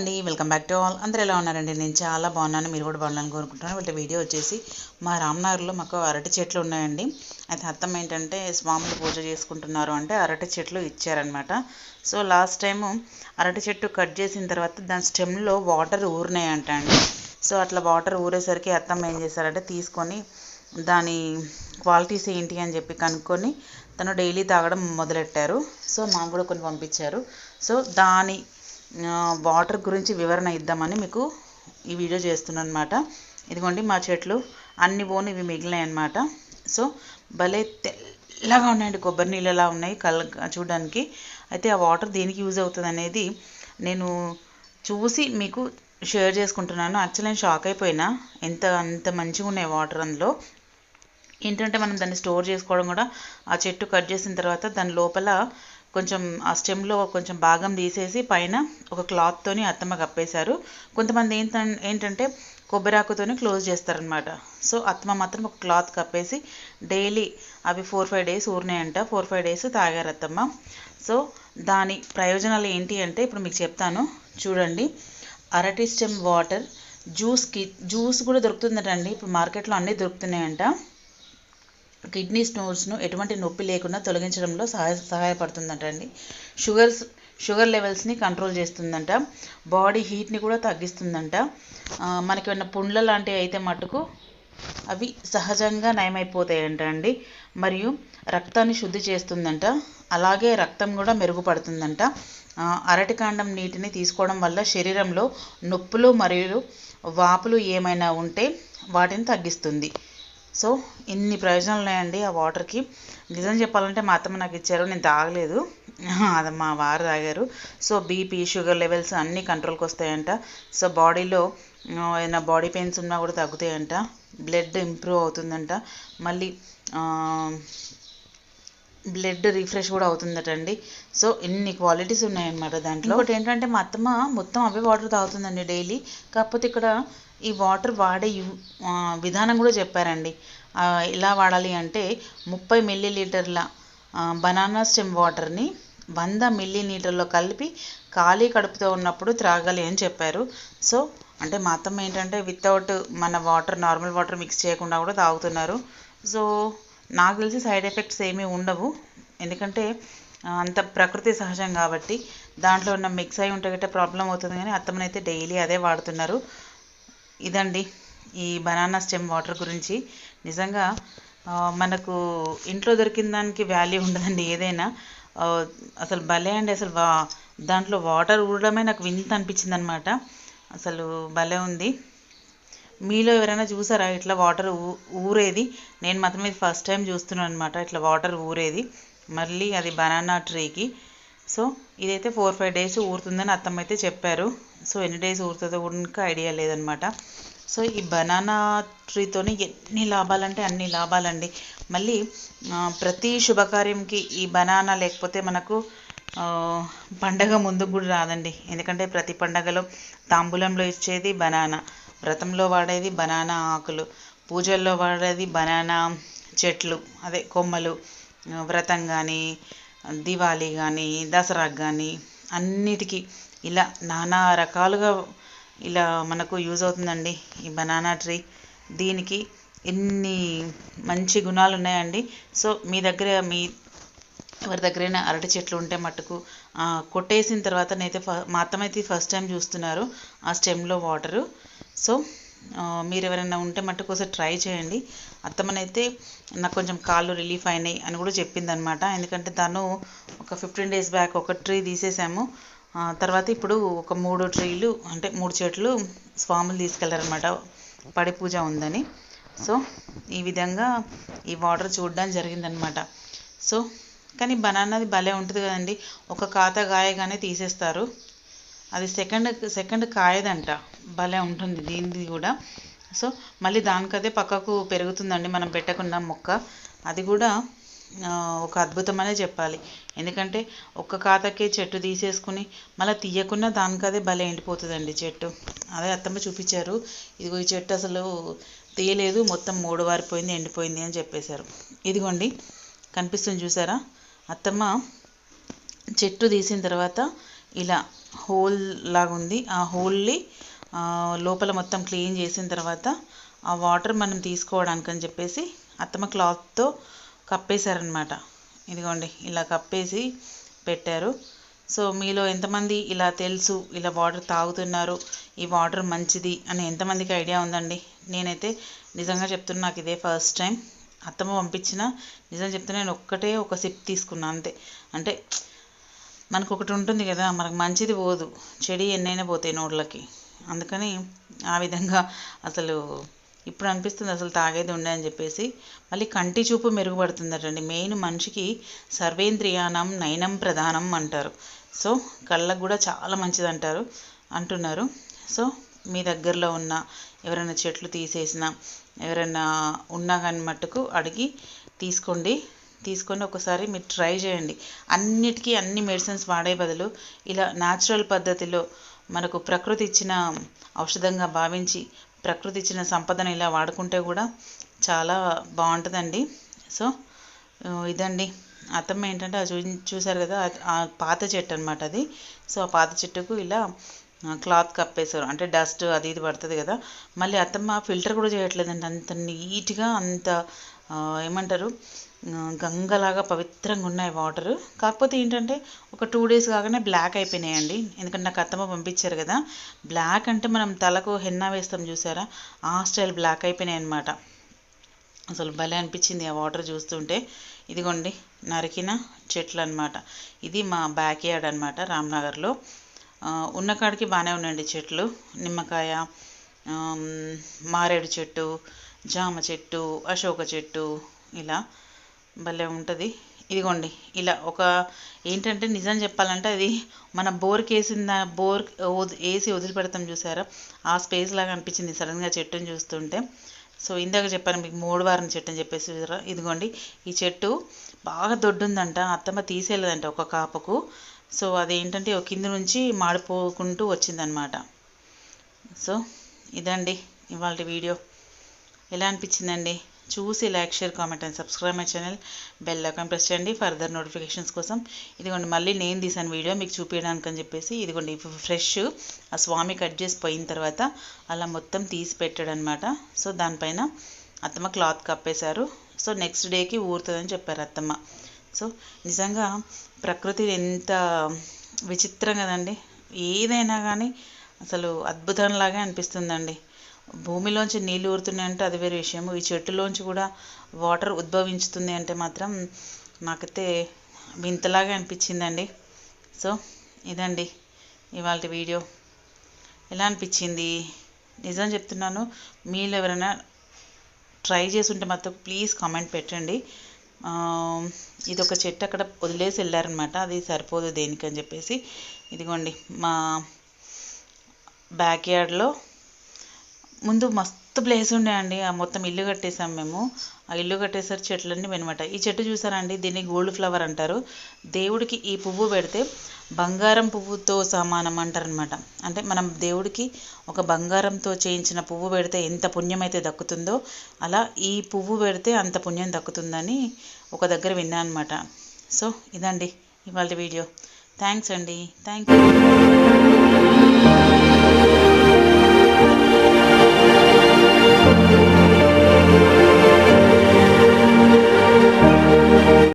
అండి. Welcome back to all అందరూ ఎలా ఉన్నారండి? నేను చాలా బాగున్నాను. మీరు కూడా బాగున్నాను కోరుకుంటున్నాను. వీటి వీడియో వచ్చేసి మా రామ్నగర్లో మాకు అరటి చెట్లు ఉన్నాయండి. అయితే అర్థం ఏంటంటే స్వాములు పూజ చేసుకుంటున్నారు అంటే అరటి చెట్లు ఇచ్చారనమాట సో లాస్ట్ టైము అరటి చెట్టు కట్ చేసిన తర్వాత దాని స్టెమ్లో వాటర్ ఊరినాయంట అండి. సో అట్లా వాటర్ ఊరేసరికి అత్తమ్మ ఏం చేశారంటే తీసుకొని దాని క్వాలిటీస్ ఏంటి అని చెప్పి కనుక్కొని తను డైలీ తాగడం మొదలెట్టారు. సో మాకు కూడా కొన్ని పంపించారు. సో దాని వాటర్ గురించి వివరణ ఇద్దామని మీకు ఈ వీడియో చేస్తున్నాను అనమాట ఇదిగోండి మా చెట్లు అన్ని పోను ఇవి మిగిలినాయి అనమాట సో భలే తెల్లగా ఉన్నాయండి కొబ్బరి నీళ్ళలా ఉన్నాయి కల్ చూడడానికి. అయితే ఆ వాటర్ దేనికి యూజ్ అవుతుంది అనేది నేను చూసి మీకు షేర్ చేసుకుంటున్నాను. యాక్చువల్ నేను షాక్ అయిపోయినా. ఎంత అంత మంచిగా ఉన్నాయి వాటర్ అందులో. ఏంటంటే మనం దాన్ని స్టోర్ చేసుకోవడం కూడా ఆ చెట్టు కట్ చేసిన తర్వాత దాని లోపల కొంచెం ఆ స్టెమ్లో కొంచెం భాగం తీసేసి పైన ఒక క్లాత్తోని అత్తమ్మ కప్పేశారు. కొంతమంది ఏంటంటే ఏంటంటే కొబ్బరాకుతోనే క్లోజ్ చేస్తారనమాట సో అత్తమ్మ మాత్రం ఒక క్లాత్ కప్పేసి డైలీ అవి ఫోర్ ఫైవ్ డేస్ ఊరినాయంట. ఫోర్ ఫైవ్ డేస్ తాగారు అత్తమ్మ. సో దాని ప్రయోజనాలు ఏంటి అంటే ఇప్పుడు మీకు చెప్తాను. చూడండి. అరటి స్టెమ్ వాటర్ జ్యూస్కి జ్యూస్ కూడా దొరుకుతుందటండి. ఇప్పుడు మార్కెట్లో అన్నీ దొరుకుతున్నాయంట. కిడ్నీ స్టోన్స్ను ఎటువంటి నొప్పి లేకుండా తొలగించడంలో సహాయ సహాయపడుతుందంట అండి షుగర్స్ షుగర్ లెవెల్స్ని కంట్రోల్ చేస్తుందంట. బాడీ హీట్ని కూడా తగ్గిస్తుందంట. మనకి ఏమైనా పుండ్ల లాంటివి అయితే మటుకు అవి సహజంగా నయమైపోతాయంట అండి మరియు రక్తాన్ని శుద్ధి చేస్తుందంట. అలాగే రక్తం కూడా మెరుగుపడుతుందంట. అరటికాండం నీటిని తీసుకోవడం వల్ల శరీరంలో నొప్పులు మరియు వాపులు ఏమైనా ఉంటే వాటిని తగ్గిస్తుంది. సో ఇన్ని ప్రయోజనాలు ఉన్నాయండి ఆ వాటర్కి. నిజం చెప్పాలంటే మా అత్తమ్మ నాకు ఇచ్చారు నేను తాగలేదు. అది మా వారు తాగారు. సో బీపీ షుగర్ లెవెల్స్ అన్నీ కంట్రోల్కి వస్తాయంట. సో బాడీలో ఏదైనా బాడీ పెయిన్స్ ఉన్నా కూడా తగ్గుతాయంట. బ్లడ్ ఇంప్రూవ్ అవుతుందంట. మళ్ళీ బ్లడ్ రిఫ్రెష్ కూడా అవుతుందటండి. సో ఇన్ని క్వాలిటీస్ ఉన్నాయన్నమాట దాంట్లో. ఒకటి ఏంటంటే మా అత్తమ్మ మొత్తం అవే వాటర్ తాగుతుందండి డైలీ. కాకపోతే ఇక్కడ ఈ వాటర్ వాడే విధానం కూడా చెప్పారండి. ఎలా వాడాలి అంటే ముప్పై మిల్లీ లీటర్ల బనానా స్టెమ్ వాటర్ని వంద మిల్లీ లీటర్లో కలిపి ఖాళీ కడుపుతో ఉన్నప్పుడు త్రాగాలి అని చెప్పారు. సో అంటే మా అత్తమ్మ ఏంటంటే వితౌట్ మన వాటర్ నార్మల్ వాటర్ మిక్స్ చేయకుండా కూడా తాగుతున్నారు. సో నాకు తెలిసి సైడ్ ఎఫెక్ట్స్ ఏమీ ఉండవు. ఎందుకంటే అంత ప్రకృతి సహజం కాబట్టి దాంట్లో ఉన్న మిక్స్ అయి ఉంటే గట్టే ప్రాబ్లం అవుతుంది కానీ అత్తమ్మనైతే డైలీ అదే వాడుతున్నారు. ఇదండి ఈ బనానా స్టెమ్ వాటర్ గురించి. నిజంగా మనకు ఇంట్లో దొరికిన దానికి వాల్యూ ఉండదండి ఏదైనా. అసలు భలే అండి అసలు వా దాంట్లో వాటర్ ఊడడమే నాకు వింత అనిపించింది అనమాట అసలు భలే ఉంది. మీలో ఎవరైనా చూసారా ఇట్లా వాటర్ ఊరేది? నేను మాత్రం ఇది ఫస్ట్ టైం చూస్తున్నాను అనమాట ఇట్లా వాటర్ ఊరేది. మళ్ళీ అది బనానా ట్రీకి సో ఇదైతే ఫోర్ ఫైవ్ డేస్ ఊరుతుందని అత్తమ్మ అయితే చెప్పారు. సో ఎన్ని డేస్ ఊరుతుందో కూడా ఇంకా ఐడియా లేదనమాట సో ఈ బనానా ట్రీతోని ఎన్ని లాభాలంటే అన్ని లాభాలండి. మళ్ళీ ప్రతి శుభకార్యంకి ఈ బనానా లేకపోతే మనకు పండగ ముందుకు కూడా రాదండి. ఎందుకంటే ప్రతి పండగలో తాంబూలంలో ఇచ్చేది బనానా వ్రతంలో వాడేది బనానా ఆకులు పూజల్లో వాడేది బనానా చెట్లు అదే కొమ్మలు వ్రతం కానీ దివాళీ కానీ దసరాకు కానీ అన్నిటికీ ఇలా నానా రకాలుగా ఇలా మనకు యూజ్ అవుతుందండి ఈ బనానా ట్రీ. దీనికి ఎన్ని మంచి గుణాలు ఉన్నాయండి. సో మీ దగ్గర మీ ఎవరి దగ్గరైనా అరటి చెట్లు ఉంటే మట్టుకు కొట్టేసిన తర్వాత నేనైతే మా అత్తమైతే ఫస్ట్ టైం చూస్తున్నారు ఆ స్టెమ్లో వాటరు. సో మీరు ఎవరైనా ఉంటే మట్టుకు ఒకసారి ట్రై చేయండి. అత్తమ్మనైతే నాకు కొంచెం కాళ్ళు రిలీఫ్ అయినాయి అని కూడా చెప్పింది అనమాట ఎందుకంటే తను ఒక ఫిఫ్టీన్ డేస్ బ్యాక్ ఒక ట్రీ తీసేసాము. తర్వాత ఇప్పుడు ఒక మూడు ట్రీలు అంటే మూడు చెట్లు స్వాములు తీసుకెళ్ళారనమాట పడి పూజ ఉందని. సో ఈ విధంగా ఈ వాటర్ చూడడం జరిగిందనమాట సో కానీ బనానాది భలే ఉంటుంది కదండి. ఒక ఖాతా గాయగానే తీసేస్తారు. అది సెకండ్ సెకండ్ కాయదంట. భలే ఉంటుంది దీనిది కూడా. సో మళ్ళీ దానికదే పక్కకు పెరుగుతుందండి మనం పెట్టకుండా మొక్క. అది కూడా ఒక అద్భుతమనే చెప్పాలి. ఎందుకంటే ఒక్క ఖాతాకే చెట్టు తీసేసుకుని మళ్ళీ తీయకుండా దానికదే భలే ఎండిపోతుందండి చెట్టు. అదే అత్తమ్మ చూపించారు. ఇదిగో ఈ చెట్టు అసలు తీయలేదు మొత్తం మూడు వారిపోయింది ఎండిపోయింది అని చెప్పేశారు. ఇదిగోండి కనిపిస్తుంది చూసారా? అత్తమ్మ చెట్టు తీసిన తర్వాత ఇలా హోల్ లాగా ఉంది ఆ హోల్ని లోపల మొత్తం క్లీన్ చేసిన తర్వాత ఆ వాటర్ మనం తీసుకోవడానికి అని చెప్పేసి అత్తమ్మ క్లాత్తో కప్పేశారనమాట ఇదిగోండి ఇలా కప్పేసి పెట్టారు. సో మీలో ఎంతమంది ఇలా తెలుసు ఇలా వాటర్ తాగుతున్నారు ఈ వాటర్ మంచిది అని ఎంతమందికి ఐడియా ఉందండి? నేనైతే నిజంగా చెప్తున్నా నాకు ఇదే ఫస్ట్ టైం. అత్తమ్మ పంపించిన నిజం చెప్తే నేను ఒక్కటే ఒక సిప్ తీసుకున్నా అంతే. అంటే మనకు ఒకటి ఉంటుంది కదా మనకు మంచిది పోదు. చెడి ఎన్నైనా పోతాయి నోట్లకి. అందుకని ఆ విధంగా అసలు ఇప్పుడు అనిపిస్తుంది అసలు తాగేది ఉండే అని చెప్పేసి. మళ్ళీ కంటి చూపు మెరుగుపడుతుందటండి. మెయిన్ మనిషికి సర్వేంద్రియానం నయనం ప్రధానం అంటారు. సో కళ్ళకు కూడా చాలా మంచిది అంటారు అంటున్నారు. సో మీ దగ్గరలో ఉన్న ఎవరైనా చెట్లు తీసేసిన ఎవరైనా ఉన్నా కానీ మట్టుకు అడిగి తీసుకోండి. తీసుకొని ఒకసారి మీరు ట్రై చేయండి. అన్నిటికీ అన్ని మెడిసిన్స్ వాడే బదులు ఇలా న్యాచురల్ పద్ధతిలో మనకు ప్రకృతి ఇచ్చిన ఔషధంగా భావించి ప్రకృతి ఇచ్చిన సంపదను ఇలా వాడుకుంటే కూడా చాలా బాగుంటుందండి. సో ఇదండి. అత్తమ్మ ఏంటంటే అది చూ చూసారు కదా ఆ పాత చెట్టు అనమాట అది. సో ఆ పాత చెట్టుకు ఇలా క్లాత్ కప్పేశారు. అంటే డస్ట్ అది ఇది పడుతుంది కదా. మళ్ళీ అత్తమ్మ ఫిల్టర్ కూడా చేయట్లేదండి. అంత నీట్గా అంత ఏమంటారు గంగలాగా పవిత్రంగా ఉన్నాయి వాటర్ కాకపోతే ఏంటంటే ఒక టూ డేస్ కాగానే బ్లాక్ అయిపోయినాయండి. ఎందుకంటే నాకు అత్తమ్మ పంపించారు కదా. బ్లాక్ అంటే మనం తలకు హెన్నా వేస్తాం చూసారా? ఆ స్టైల్ బ్లాక్ అయిపోయినాయి అనమాట అసలు భలే అనిపించింది ఆ వాటర్ చూస్తుంటే. ఇదిగోండి నరికిన చెట్లు అన్నమాట ఇది మా బ్యాక్ యార్డ్ అనమాట రామ్నగర్లో ఉన్న కాడికి బాగానే ఉన్నాయండి చెట్లు. నిమ్మకాయ మారేడు చెట్టు జామ చెట్టు అశోక చెట్టు ఇలా. భలే ఉంటుంది. ఇదిగోండి ఇలా ఒక ఏంటంటే నిజం చెప్పాలంటే అది మన బోర్కి వేసిన బోర్ వది- వేసి వదిలిపెడతాం చూసారా? ఆ స్పేస్ లాగా అనిపించింది సడన్గా చెట్టుని చూస్తుంటే. సో ఇందాక చెప్పాను మీకు మూడు వారం చెట్టు అని చెప్పేసి చూసారా? ఇదిగోండి ఈ చెట్టు బాగా దొడ్డుందంట అత్తమ్మ తీసేయలేదంట ఒక కాపకు. సో అదేంటంటే ఒక కింద నుంచి మాడిపోకుంటూ వచ్చిందనమాట. సో ఇదండి ఇవాళ వీడియో. ఎలా అనిపించిందండి? చూసి like share comment and subscribe my channel. Bell icon press చేయండి ఫర్దర్ నోటిఫికేషన్స్ కోసం. ఇదిగోండి మళ్ళీ నేను తీసాను వీడియో మీకు చూపించడానికి అని చెప్పేసి ఇదిగోండి ఫ్రెష్ ఆ స్వామి కట్ చేసి పోయిన తర్వాత అలా మొత్తం తీసి పెట్టాడు అనమాట సో దానిపైన అత్తమ్మ క్లాత్ కప్పేశారు. సో నెక్స్ట్ డేకి ఊరుతుందని చెప్పారు అత్తమ్మ. సో నిజంగా ప్రకృతి ఎంత విచిత్రం కదండి. ఏదైనా కానీ అసలు అద్భుతంలాగే అనిపిస్తుందండి. భూమిలోంచి నీళ్ళు ఊరుతున్నాయంటే అది వేరే విషయం. ఈ చెట్టులోంచి కూడా వాటర్ ఉద్భవించుతుంది అంటే మాత్రం నాకైతే వింతలాగా అనిపించిందండి. సో ఇదండి ఇవాళ వీడియో. ఎలా అనిపించింది? నిజం చెప్తున్నాను మీరు ఎవరైనా ట్రై చేసి ఉంటే మాత్రం ప్లీజ్ కామెంట్ పెట్టండి. ఇది ఒక చెట్టు అక్కడ వదిలేసి వెళ్ళారనమాట. అది సరిపోదు దేనికని చెప్పేసి. ఇదిగోండి మా బ్యాక్ యార్డ్లో ముందు మస్తు ప్లేస్ ఉండే అండి. ఆ మొత్తం ఇల్లు కట్టేసాం మేము. ఆ ఇల్లు కట్టేసరికి చెట్లన్నీ వినమాట ఈ చెట్టు చూసారా అండి దీన్ని గోల్డ్ ఫ్లవర్ అంటారు. దేవుడికి ఈ పువ్వు పెడితే బంగారం పువ్వుతో సమానం అంటారనమాట అంటే మనం దేవుడికి ఒక బంగారంతో చేయించిన పువ్వు పెడితే ఎంత పుణ్యం అయితే దక్కుతుందో అలా ఈ పువ్వు పెడితే అంత పుణ్యం దక్కుతుందని ఒక దగ్గర విన్నా అనమాట సో ఇదండి ఇవాళ వీడియో. థ్యాంక్స్ అండి. Thank you.